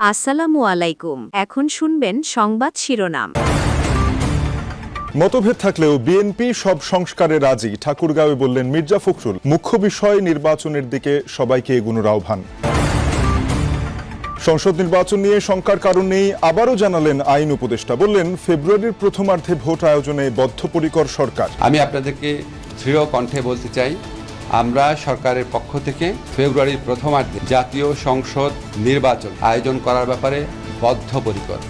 আসসালামু আলাইকুম। এখন শুনবেন সংবাদ শিরোনাম। মতভেদ থাকলেও বিএনপি সব সংস্কারে রাজি। ঠাকুরগাঁওয়ে বললেন মির্জা ফখরুল মুখ্য বিষয় নির্বাচনের দিকে সবাইকে এগুনোর আহ্বান। সংসদ নির্বাচন নিয়ে শঙ্কার কারণ নেই আবারও জানালেন আইন উপদেষ্টা। বললেন ফেব্রুয়ারির প্রথমার্ধে ভোট আয়োজনে বদ্ধপরিকর সরকার। আমি আপনাদেরকে দৃঢ় কণ্ঠে বলতে চাই আমরা সরকারের পক্ষ থেকে ফেব্রুয়ারির প্রথমার্ধে জাতীয় সংসদ নির্বাচন আয়োজন করার ব্যাপারে বদ্ধপরিকর।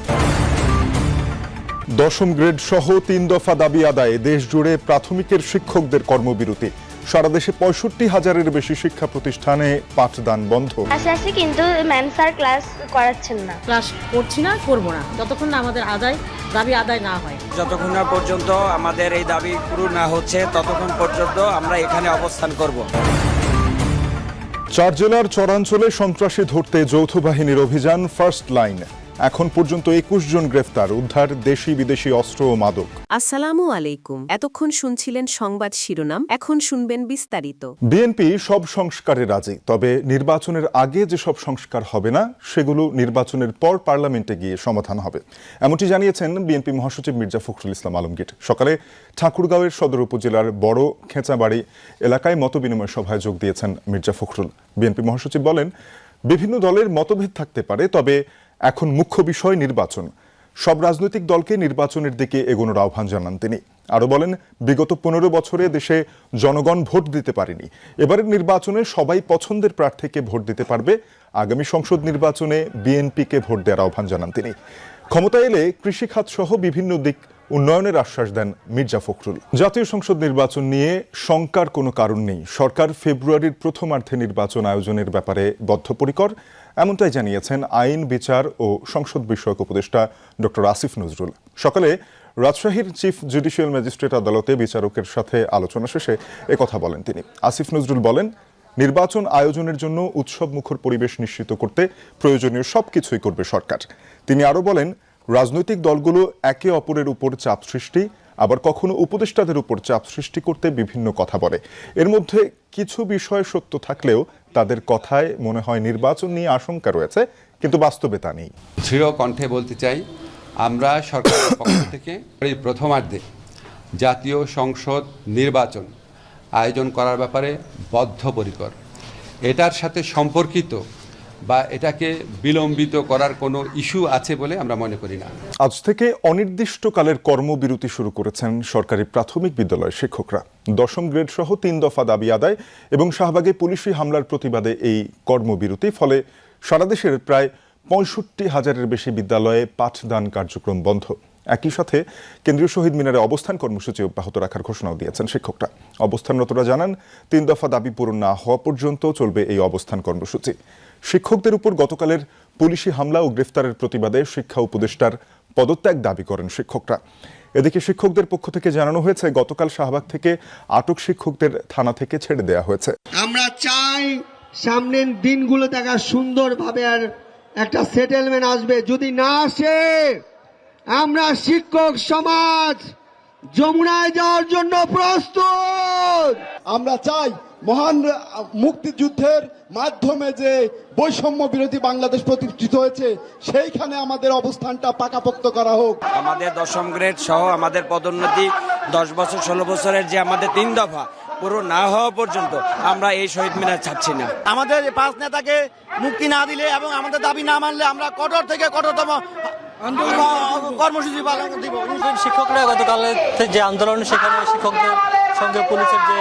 দশম গ্রেড সহ তিন দফা দাবি আদায়ে দেশ জুড়ে প্রাথমিকের শিক্ষকদের কর্মবিরতি। সারা দেশে পঁয়ষট্টি হাজারের বেশি শিক্ষা প্রতিষ্ঠানে পাঠদান বন্ধ। আসে আসি কিন্তু ম্যাম স্যার ক্লাস করাচ্ছেন না। ক্লাস করছি না করব না। যতক্ষণ না আমাদের আদায় দাবি আদায় না হয়। যতক্ষণ না পর্যন্ত আমাদের এই দাবি পূরণ না হচ্ছে ততক্ষণ পর্যন্ত আমরা এখানে অবস্থান করব। চার জেলার চরাঞ্চলে সন্ত্রাসী ধরতে যৌথ বাহিনীর অভিযান ফার্স্ট লাইন এখন পর্যন্ত একুশ জন গ্রেফতার উদ্ধার দেশি বিদেশি অস্ত্র ও মাদক। আসসালামু আলাইকুম। এতক্ষণ শুনছিলেন সংবাদ শিরোনাম এখন শুনবেন বিস্তারিত। বিএনপি সব সংস্কারে রাজি তবে নির্বাচনের আগে যে সব সংস্কার হবে না সেগুলো নির্বাচনের পর পার্লামেন্টে গিয়ে সমাধান হবে। এমনটি জানিয়েছেন বিএনপি মহাসচিব মির্জা ফখরুল ইসলাম আলমগীর। সকালে ঠাকুরগাঁওয়ের সদর উপজেলার বড় খেঁচাবাড়ি এলাকায় মতবিনিময় সভায় যোগ দিয়েছেন মির্জা ফখরুল। বিএনপি মহাসচিব বলেন বিভিন্ন দলের মতভেদ থাকতে পারে তবে এখন মুখ্য বিষয় নির্বাচন। সব রাজনৈতিক দলকে নির্বাচনের দিকে এগোনোর আহ্বান জানান তিনি। আরও বলেন, বিগত পনেরো বছরে দেশে জনগণ ভোট দিতে পারেনি। এবারের নির্বাচনে সবাই পছন্দের প্রার্থীকে ভোট দিতে পারবে। আগামী সংসদ নির্বাচনে বিএনপিকে ভোট দেওয়ার আহ্বান জানান তিনি। ক্ষমতা এলে কৃষিখাত সহ বিভিন্ন দিক উন্নয়নের আশ্বাস দেন মির্জা ফখরুল। জাতীয় সংসদ নির্বাচন নিয়ে শঙ্কার কোনো কারণ নেই। সরকার ফেব্রুয়ারির প্রথমার্ধে নির্বাচন আয়োজনের ব্যাপারে বদ্ধপরিকর। এমনটাই জানিয়েছেন আইন, বিচার ও সংসদ বিষয়ক উপদেষ্টা ডক্টর আসিফ নজরুল। সকালে রাজশাহীর চিফ জুডিশিয়াল ম্যাজিস্ট্রেট আদালতে বিচারকের সাথে আলোচনা শেষে একথা বলেন তিনি। আসিফ নজরুল বলেন, নির্বাচন আয়োজনের জন্য উৎসব মুখর পরিবেশ নিশ্চিত করতে প্রয়োজনীয় সবকিছুই করবে সরকার। তিনি আরও বলেন, রাজনৈতিক দলগুলো একে অপরের উপর চাপ সৃষ্টি আবার কখনো উপদেষ্টাদের উপর চাপ সৃষ্টি করতে বিভিন্ন কথা বলে। এর মধ্যে কিছু বিষয় সত্য থাকলেও তাদের কথায় মনে হয় নির্বাচন নিয়ে আশঙ্কা রয়েছে, কিন্তু বাস্তবে তা নেই। দৃঢ় কণ্ঠে বলতে চাই, আমরা সরকারের পক্ষ থেকে এই প্রথমার্ধে জাতীয় সংসদ নির্বাচন আয়োজন করার ব্যাপারে বদ্ধপরিকর। এটার সাথে সম্পর্কিত বা এটাকে বিলম্বিত করার কোনো ইস্যু আছে বলে আমরা মনে করি না। আজ থেকে অনির্দিষ্টকালের কর্মবিরতি শুরু করেছেন সরকারি প্রাথমিক বিদ্যালয়ের শিক্ষকরা। দশম গ্রেড সহ তিন দফা দাবি আদায় এবং শাহবাগে পুলিশি হামলার প্রতিবাদে এই কর্মবিরতি, ফলে সারা দেশের প্রায় পঁয়ষট্টি হাজারের বেশি বিদ্যালয়ে পাঠদান কার্যক্রম বন্ধ। একই সাথে কেন্দ্রীয় শহীদ মিনারে অবস্থান কর্মসূচি অব্যাহত রাখার ঘোষণাও দিয়েছেন শিক্ষকরা। অবস্থানরতরা জানান, তিন দফা দাবি পূরণ না হওয়া পর্যন্ত চলবে এই অবস্থান কর্মসূচি। শিক্ষকদের উপর গতকালের পুলিশি হামলা ও গ্রেফতারের প্রতিবাদে শিক্ষা উপদেষ্টার পদত্যাগ দাবি করেন শিক্ষকরা। এদিকে শিক্ষকদের পক্ষ থেকে জানানো হয়েছে, গতকাল শাহবাগ থেকে আটক শিক্ষকদের থানা থেকে ছেড়ে দেওয়া হয়েছে। আমরা চাই সামনের দিনগুলো দেখা সুন্দরভাবে আর একটা সেটেলমেন্ট আসবে। যদি না আসে, আমরা শিক্ষক সমাজ যমুনায় যাওয়ার জন্য প্রস্তুত। আমরা চাই মহান মুক্তিযুদ্ধের মাধ্যমে যে বৈষম্য বিরোধী বাংলাদেশ প্রতিষ্ঠিত হয়েছে সেইখানে আমাদের অবস্থানটা পাকাপোক্ত করা হোক। আমাদের দশম গ্রেড সহ আমাদের পদোন্নতি দশ বছর ষোলো বছরের যে আমাদের তিন দফা পুরো না হওয়া পর্যন্ত আমরা এই শহীদ মিনার ছাড়ছি না। আমাদের পাঁচ নেতাকে মুক্তি না দিলে এবং আমাদের দাবি না মানলে আমরা কঠোর থেকে কঠোরতম কর্মসূচি পালন দিব শিক্ষকরা গতকাল যে আন্দোলন সেখানে শিক্ষকদের সঙ্গে পুলিশের যে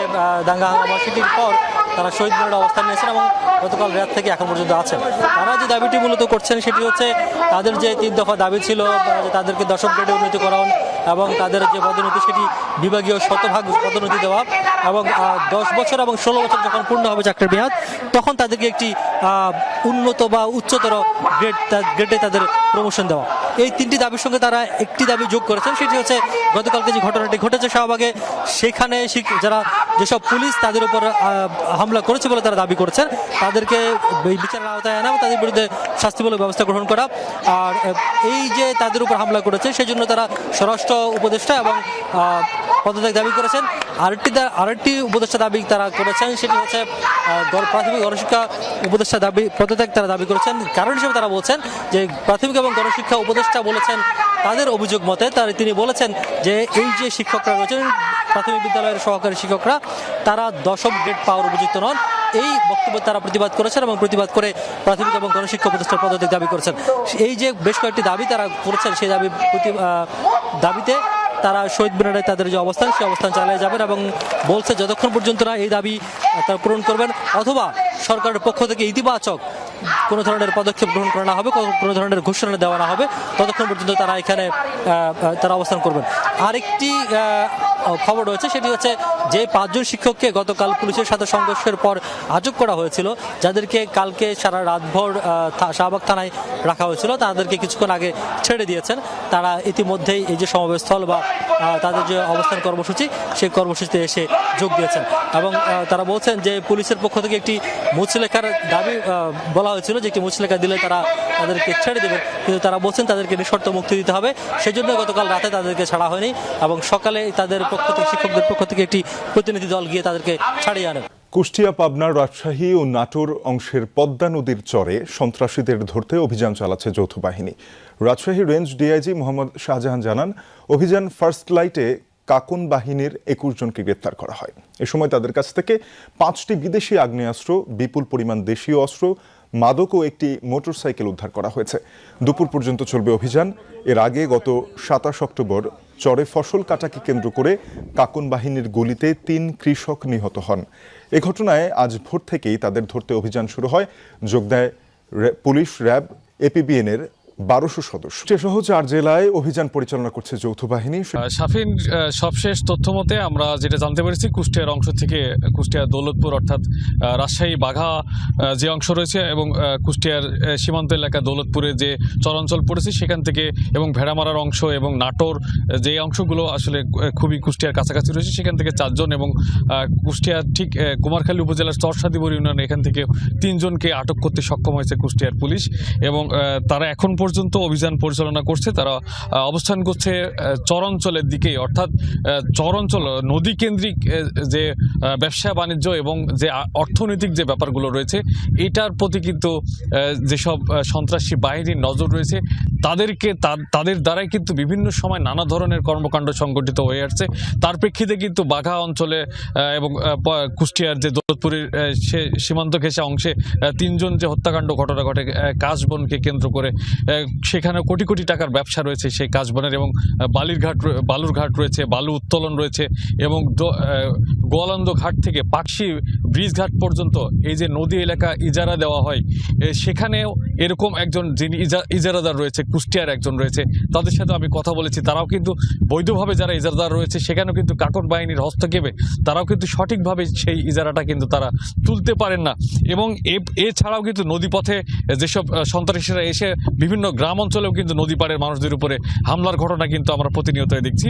দাঙ্গা হাঙ্গামা সেটির পর তারা শহীদ মিনারে অবস্থান নিয়েছেন এবং গতকাল রাত থেকে এখন পর্যন্ত আছেন। তারা যে দাবিটি মূলত করছেন সেটি হচ্ছে তাদের যে তিন দফা দাবি ছিল যে তাদেরকে দশম গ্রেডে উন্নীতকরণ এবং তাদের যে পদোন্নতি সেটি বিভাগীয় শতভাগ পদোন্নতি দেওয়া এবং দশ বছর এবং ষোলো বছর যখন পূর্ণ হবে চাকরির মেয়াদ, তখন তাদেরকে একটি উন্নত বা উচ্চতর গ্রেড গ্রেডে তাদের প্রমোশন দেওয়া। এই তিনটি দাবির সঙ্গে তারা একটি দাবি যোগ করেছেন, সেটি হচ্ছে গতকালকে যে ঘটনাটি ঘটেছে শাহবাগে, সেখানে যারা যেসব পুলিশ তাদের উপর হামলা করেছে বলে তারা দাবি করেছেন, তাদেরকে বিচারের আওতায় আনা তাদের বিরুদ্ধে শাস্তিমূলক ব্যবস্থা গ্রহণ করা। আর, এই যে তাদের উপর হামলা করেছে, সেজন্য তারা স্বরাষ্ট্র উপদেষ্টা এবং পদত্যাগ দাবি করেছেন। আরেকটি আরেকটি উপদেষ্টা দাবি তারা করেছেন, সেটি হচ্ছে প্রাথমিক গণশিক্ষা উপদেষ্টা দাবি, পদত্যাগ তারা দাবি করেছেন। কারণ হিসেবে তারা বলছেন যে, প্রাথমিক এবং গণশিক্ষা উপদেষ্টা বলেছেন তাদের অভিযোগ মতে, তার তিনি বলেছেন যে, এই যে শিক্ষকরা রয়েছেন, প্রাথমিক বিদ্যালয়ের সহকারী শিক্ষকরা, তারা দশম গ্রেড পাওয়ার উপযুক্ত নন। এই বক্তব্য তারা প্রতিবাদ করেছেন এবং প্রতিবাদ করে প্রাথমিক এবং গণশিক্ষা উপদেষ্টার পদত্যাগ দাবি করেছেন। এই যে বেশ কয়েকটি দাবি তারা করেছেন, সেই দাবি দাবিতে তারা শহীদ মিনারে তাদের যে অবস্থান সেই অবস্থান চালিয়ে যাবেন এবং বলছে যতক্ষণ পর্যন্ত না এই দাবি তারা পূরণ করবেন, অথবা সরকারের পক্ষ থেকে ইতিবাচক কোনো ধরনের পদক্ষেপ গ্রহণ করা না হবে, কোনো- ধরনের ঘোষণা দেওয়া না হবে। ততক্ষণ পর্যন্ত তারা এখানে তারা অবস্থান করবেন। আরেকটি খবর রয়েছে, সেটি হচ্ছে যে পাঁচজন শিক্ষককে গতকাল পুলিশের সাথে সংঘর্ষের পর আটক করা হয়েছিল, যাদেরকে কালকে সারা রাতভর শাহবাগ থানায় রাখা হয়েছিল, তাদেরকে কিছুক্ষণ আগে ছেড়ে দিয়েছেন। তারা ইতিমধ্যেই এই যে সমাবেশস্থল বা তাদের যে অবস্থান কর্মসূচি, সেই কর্মসূচিতে এসে যোগ দিয়েছেন। এবং তারা বলছেন যে পুলিশের পক্ষ থেকে একটি মুচলেখার দাবি বলা হয়েছিল যে একটি মুচলেখা দিলে তারা তাদেরকে ছেড়ে দেবে। কিন্তু তারা বলছেন তাদেরকে নিঃশর্ত মুক্তি দিতে হবে। সেজন্য গতকাল রাতে তাদেরকে ছাড়া হয়নি এবং সকালে তাদের পক্ষ থেকে, শিক্ষকদের পক্ষ থেকে একটি প্রতিনিধি দল গিয়ে তাদেরকে ছাড়িয়ে আনেন কুষ্টিয়া, পাবনার রাজশাহী ও নাটোর অংশের পদ্মা নদীর চরে সন্ত্রাসীদের ধরতে অভিযান চালাচ্ছে যৌথ বাহিনী। রাজশাহী রেঞ্জ ডিআইজি মোহাম্মদ শাহজাহান জানান, অভিযান ফার্স্ট লাইটে কাকুন বাহিনীর একুশ জনকে গ্রেপ্তার করা হয়। এ সময় তাদের কাছ থেকে পাঁচটি বিদেশি আগ্নেয়াস্ত্র, বিপুল পরিমাণ দেশীয় অস্ত্র, মাদক ও একটি মোটরসাইকেল উদ্ধার করা হয়েছে। দুপুর পর্যন্ত চলবে অভিযান। এর আগে গত সাতাশ অক্টোবর চরে ফসল কাটাকে কেন্দ্র করে কাকুন বাহিনীর গুলিতে তিন কৃষক নিহত হন। এ ঘটনায় আজ ভোর থেকেই তাদের ধরতে অভিযান শুরু হয়। যোগ দেয় পুলিশ, র্যাব এপিবিএনের বারোশো সদস্য। সহ চার জেলায় অভিযান পরিচালনা করছে যৌথ বাহিনী। সাফিন সবশেষ তথ্য মতে আমরা যেটা জানতে পেরেছি কুষ্টিয়ার অংশ থেকে কুষ্টিয়ার দৌলতপুর অর্থাৎ রাজশাহী বাঘা যে অংশ রয়েছে এবং কুষ্টিয়ার সীমান্ত এলাকা দৌলতপুরে যে চরাঞ্চল পড়েছে সেখান থেকে এবং ভেড়ামারার অংশ এবং নাটোর যে অংশগুলো আসলে খুবই কুষ্টিয়ার কাছাকাছি রয়েছে সেখান থেকে চারজন এবং কুষ্টিয়ার ঠিক কুমারখালী উপজেলার চরসাদিবর ইউনিয়ন এখান থেকে তিনজনকে আটক করতে সক্ষম হয়েছে কুষ্টিয়ার পুলিশ এবং তারা এখন পর্যন্ত অভিযান পরিচালনা করছে, তারা অবস্থান করছে চরাঞ্চলের দিকে অর্থাৎ চরাঞ্চল নদী কেন্দ্রিক যে ব্যবসা, বাণিজ্য এবং যে অর্থনৈতিক যে ব্যাপারগুলো রয়েছে, এটার প্রতি কিন্তু যেসব সন্ত্রাসী বাহিনীর নজর রয়েছে, তাদেরকে তাদের দ্বারাই কিন্তু বিভিন্ন সময় নানা ধরনের কর্মকাণ্ড সংগঠিত হয়ে আসছে। তার প্রেক্ষিতে কিন্তু বাঘা অঞ্চলে এবং কুষ্টিয়ার যে দৌলতপুরের সে, সীমান্ত ঘেঁষা অংশে তিনজন যে হত্যাকাণ্ড ঘটনা ঘটে কাশবনকে কেন্দ্র করে সেখানে কোটি কোটি টাকার ব্যবসা রয়েছে সেই কাশবনের এবং বালির ঘাট বালুর ঘাট রয়েছে, বালু উত্তোলন রয়েছে এবং গোয়ালন্দ ঘাট থেকে পাকশি ব্রিজ ঘাট পর্যন্ত এই যে নদী এলাকা ইজারা দেওয়া হয় সেখানেও এরকম একজন যিনি ইজা- ইজারাদার রয়েছে, কুষ্টিয়ার একজন রয়েছে, তাদের সাথে আমি কথা বলেছি, তারাও কিন্তু বৈধভাবে যারা ইজারাদার রয়েছে সেখানেও কিন্তু কাকন বাহিনীর হস্তক্ষেপে, তারাও কিন্তু সঠিকভাবে সেই ইজারাটা কিন্তু তারা তুলতে পারেন না এবং এ- এছাড়াও কিন্তু নদীপথে যেসব সন্ত্রাসীরা এসে বিভিন্ন গ্রাম অঞ্চলেও কিন্তু নদী পাড়ের মানুষদের উপরে হামলার ঘটনা কিন্তু আমরা প্রতিনিয়তই দেখছি।